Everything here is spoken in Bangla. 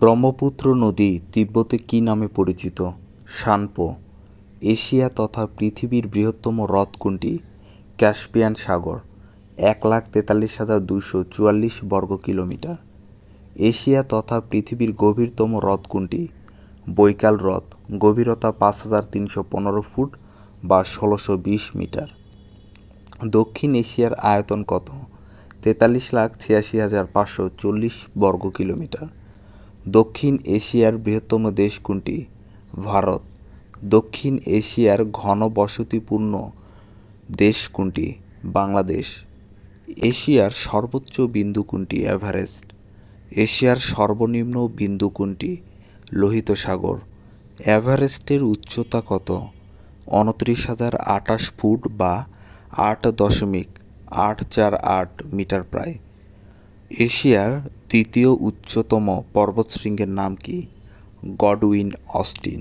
ব্রহ্মপুত্র নদী তিব্বতে কী নামে পরিচিত? শানপো, এশিয়া তথা পৃথিবীর বৃহত্তম হ্রদ কোনটি? ক্যাস্পিয়ান সাগর, এক লাখ তেতাল্লিশ হাজার দুশো চুয়াল্লিশ বর্গ কিলোমিটার। এশিয়া তথা পৃথিবীর গভীরতম হ্রদ কোনটি? বৈকাল হ্রদ, গভীরতা পাঁচ হাজার তিনশো পনেরো ফুট বা ষোলোশো বিশ মিটার। দক্ষিণ এশিয়ার আয়তন কত? তেতাল্লিশ লাখ ছিয়াশি হাজার পাঁচশো চল্লিশ বর্গ কিলোমিটার। দক্ষিণ এশিয়ার বৃহত্তম দেশ কোনটি? ভারত। দক্ষিণ এশিয়ার ঘনবসতিপূর্ণ দেশ কোনটি? বাংলাদেশ। এশিয়ার সর্বোচ্চ বিন্দু কোনটি? এভারেস্ট। এশিয়ার সর্বনিম্ন বিন্দু কোনটি? লোহিত সাগর। এভারেস্টের উচ্চতা কত? উনত্রিশ হাজার আটাশ ফুট বা আট দশমিক আট চার আট মিটার প্রায়। এশিয়ার দ্বিতীয় উচ্চতম পর্বতশৃঙ্গের নাম কি? Godwin Austen.